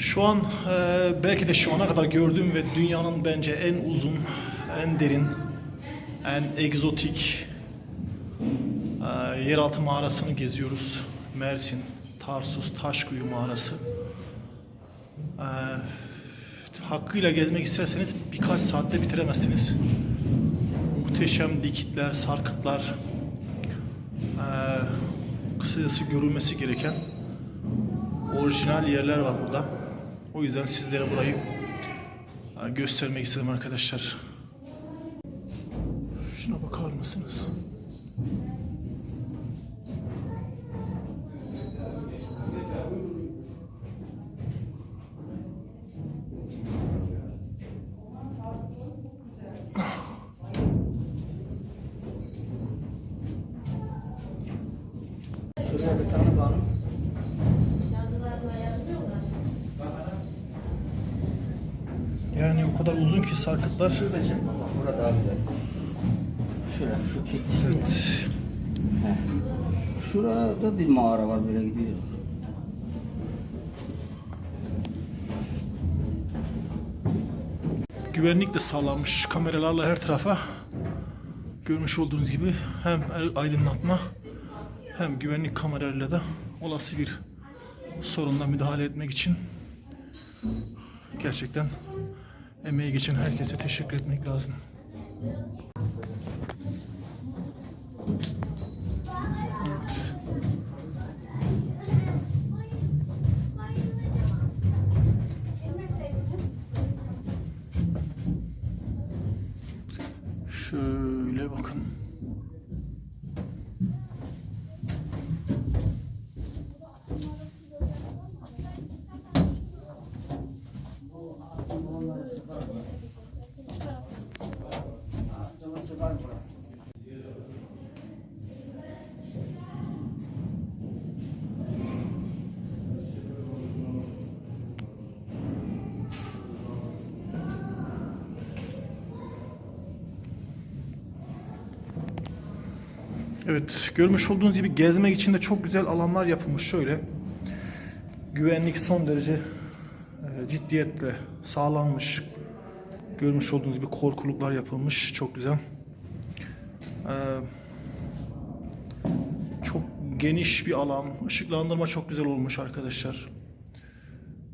Şu an e, belki de şu ana kadar gördüğüm ve dünyanın bence en uzun, en derin, en egzotik e, yeraltı mağarasını geziyoruz. Mersin, Tarsus, Taşkuyu mağarası. E, hakkıyla gezmek isterseniz birkaç saatte bitiremezsiniz. Muhteşem dikitler, sarkıtlar, e, kısacası görülmesi gereken orijinal yerler var burada. O yüzden sizlere burayı göstermek istedim arkadaşlar. Şuna bakar mısınız? Şuraya bir tane bağlı. Ki sarkıtlar. Burada daha güzel. Şuraya, şu kit işte. Evet. Heh. Şurada bir mağara var böyle gidiyoruz. Güvenlik de sağlanmış kameralarla her tarafa. Görmüş olduğunuz gibi hem aydınlatma hem güvenlik kameralarıyla da olası bir sorunla müdahale etmek için gerçekten emeği geçen herkese teşekkür etmek lazım. Şöyle bakın. Evet, görmüş olduğunuz gibi gezmek için de çok güzel alanlar yapılmış şöyle. Güvenlik son derece e, ciddiyetle sağlanmış. Görmüş olduğunuz gibi korkuluklar yapılmış. Çok güzel. E, çok geniş bir alan. Işıklandırma çok güzel olmuş arkadaşlar.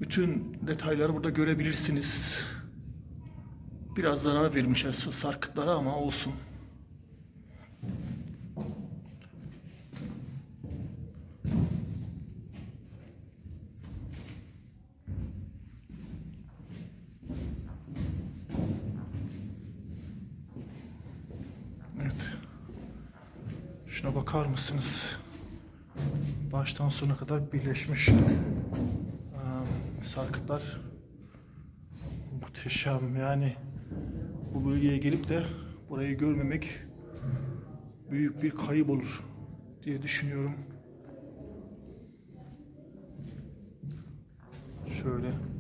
Bütün detayları burada görebilirsiniz. Biraz zarar vermişler sarkıtlara ama olsun. Şuna bakar mısınız? Baştan sona kadar birleşmiş sarkıtlar. Muhteşem yani bu bölgeye gelip de burayı görmemek büyük bir kayıp olur diye düşünüyorum. Şöyle.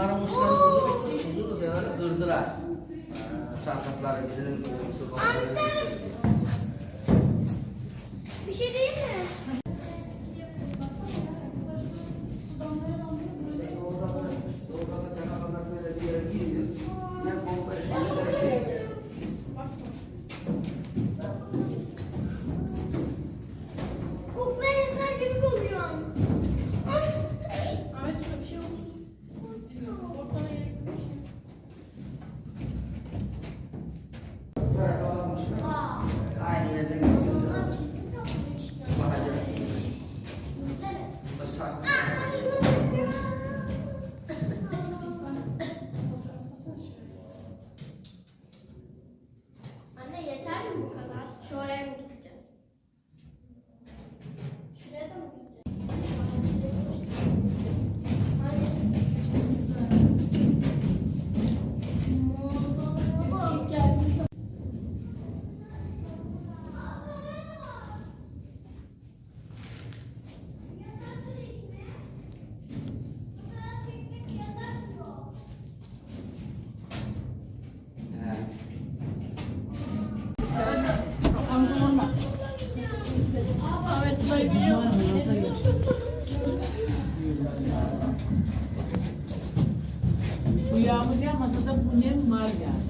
Bunların kuzu da böyle kırdılar. Sarkıtları gidelim. Su var. Bir şey değil mi? Bu yağmur yağmasa da bu nem var yani.